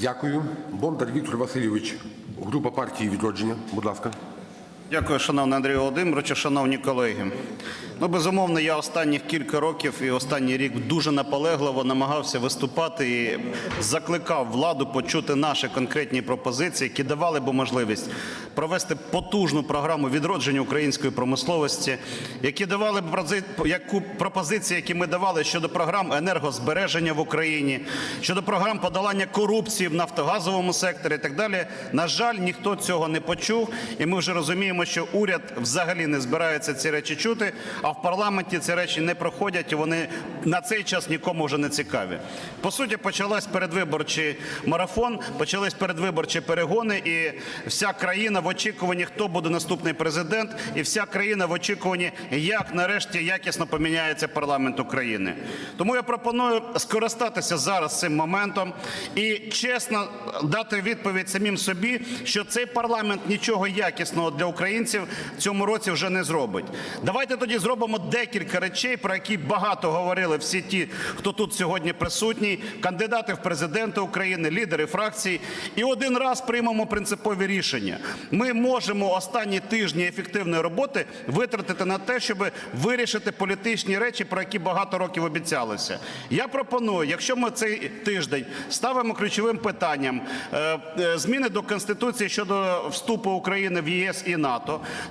Дякую. Бондар Віктор Васильович, група партії відродження. Будь ласка. Дякую, шановний Андрій Володимирович, шановні колеги. Ну, безумовно, я останніх кілька років і останній рік дуже наполегливо намагався виступати і закликав владу почути наші конкретні пропозиції, які давали б можливість провести потужну програму відродження української промисловості, які давали б яку пропозиції, які ми давали щодо програм енергозбереження в Україні, щодо програм подолання корупції в нафтогазовому секторі і так далі. На жаль, ніхто цього не почув, і ми вже розуміємо, що уряд взагалі не збирається ці речі чути, а в парламенті ці речі не проходять, і вони на цей час нікому вже не цікаві. По суті, почалась передвиборчий марафон, почались передвиборчі перегони, і вся країна в очікуванні, хто буде наступний президент, і вся країна в очікуванні, як нарешті якісно поміняється парламент України. Тому я пропоную скористатися зараз цим моментом і чесно дати відповідь самим собі, що цей парламент нічого якісного для українців в цьому році вже не зробить. Давайте тоді зробимо декілька речей, про які багато говорили всі ті, хто тут сьогодні присутній, кандидати в президенти України, лідери фракцій, і один раз приймемо принципові рішення. Ми можемо останні тижні ефективної роботи витратити на те, щоб вирішити політичні речі, про які багато років обіцялося. Я пропоную, якщо ми цей тиждень ставимо ключовим питанням е, е, зміни до конституції щодо вступу України в ЄС і НАТО,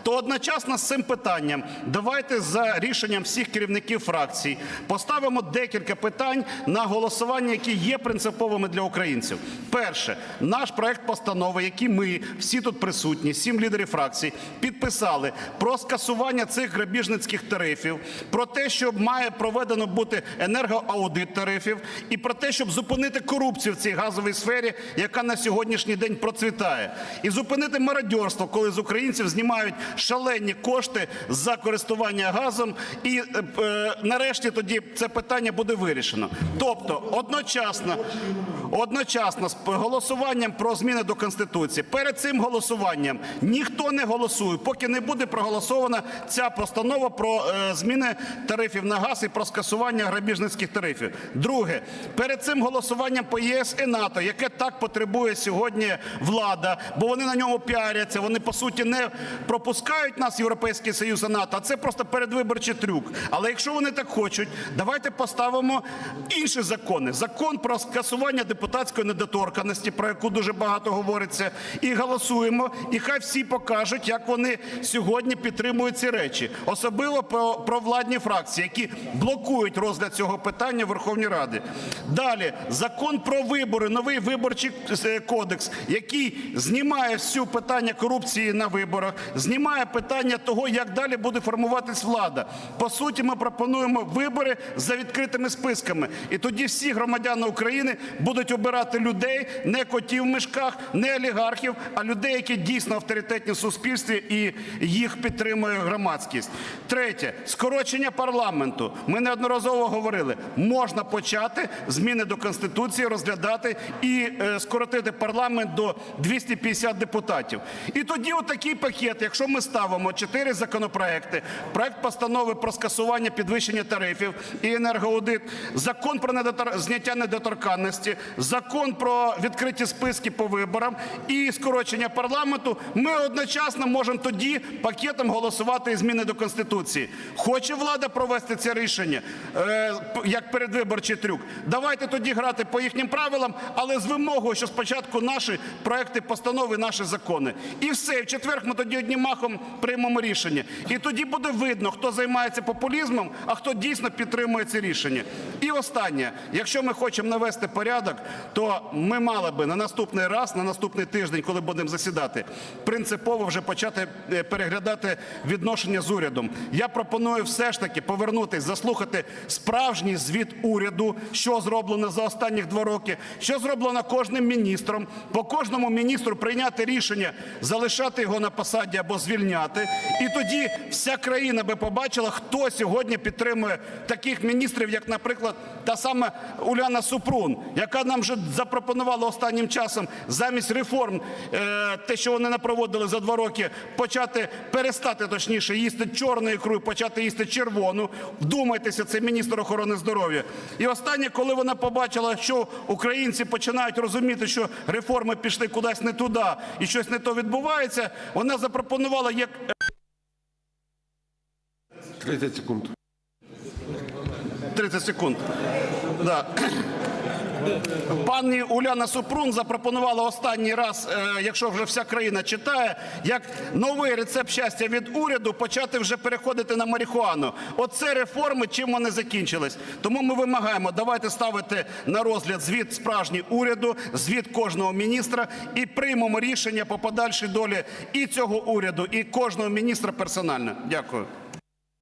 то одночасно з цим питанням давайте за рішенням всіх керівників фракцій поставимо декілька питань на голосування, які є принциповими для українців. Перше, наш проект постанови, який ми всі тут присутні, сім лідерів фракцій, підписали про скасування цих грабіжницьких тарифів, про те, що має проведено бути енергоаудит тарифів, і про те, щоб зупинити корупцію в цій газовій сфері, яка на сьогоднішній день процвітає, і зупинити мародьорство, коли з українців знімають шалені кошти за користування газом, і е, е, нарешті тоді це питання буде вирішено. Тобто, одночасно, одночасно з голосуванням про зміни до конституції, перед цим голосуванням ніхто не голосує, поки не буде проголосована ця постанова про е, зміни тарифів на газ і про скасування грабіжницьких тарифів. Друге, перед цим голосуванням по ЄС і НАТО, яке так потребує сьогодні влада, бо вони на ньому піаряться, вони по суті не пропускають нас Європейський Союз і НАТО, а це просто передвиборчий трюк. Але якщо вони так хочуть, давайте поставимо інші закони: закон про скасування депутатської недоторканості, про яку дуже багато говориться, і голосуємо. І хай всі покажуть, як вони сьогодні підтримують ці речі, особливо про, владні фракції, які блокують розгляд цього питання в Верховній Раді. Далі закон про вибори, новий виборчий е, кодекс, який знімає всю питання корупції на виборах, знімає питання того, як далі буде формуватись влада. По суті, ми пропонуємо вибори за відкритими списками, і тоді всі громадяни України будуть обирати людей, не котів в мішках, не олігархів, а людей, які дійсно авторитетні в суспільстві і їх підтримує громадськість. Третє скорочення парламенту. Ми неодноразово говорили, можна почати зміни до конституції розглядати і е, скоротити парламент до 250 депутатів. І тоді отакий пакет, якщо ми ставимо чотири законопроекти, проект постанови про скасування підвищення тарифів і енергоаудит, закон про зняття недоторканності, закон про відкриті списки по виборам і скорочення парламенту, ми одночасно можемо тоді пакетом голосувати і зміни до конституції. Хоче влада провести це рішення е, як передвиборчий трюк. Давайте тоді грати по їхнім правилам, але з вимогою, що спочатку наші проекти постанови, наші закони. І все. В четвер ми тоді одним махом приймемо рішення. І тоді буде видно, хто займається популізмом, а хто дійсно підтримує ці рішення. І останнє, якщо ми хочемо навести порядок, то ми мали би на наступний раз, на наступний тиждень, коли будемо засідати, принципово вже почати е, переглядати відношення з урядом. Я пропоную все ж таки повернутись, заслухати справжній звіт уряду, що зроблено за останні два роки, що зроблено кожним міністром, по кожному міністру прийняти рішення залишати його на посаді або звільняти. І тоді вся країна би побачила, хто сьогодні підтримує таких міністрів, як, наприклад, та сама Уляна Супрун, яка нам нам вже запропонували останнім часом замість реформ, е, те, що вони не проводили за два роки, почати перестати точніше їсти чорну ікру, і почати їсти червону. Вдумайтеся, це міністр охорони здоров'я. І останнє, коли вона побачила, що українці починають розуміти, що реформи пішли кудись не туди і щось не то відбувається, вона запропонувала як 30 секунд. 30 секунд. Да. Пані Уляна Супрун запропонувала останній раз, е, якщо вже вся країна читає, як новий рецепт щастя від уряду почати вже переходити на марихуану. Оце реформи, чим вони закінчились. Тому ми вимагаємо, давайте ставити на розгляд звіт справжній уряду, звіт кожного міністра і приймемо рішення по подальшій долі і цього уряду, і кожного міністра персонально. Дякую.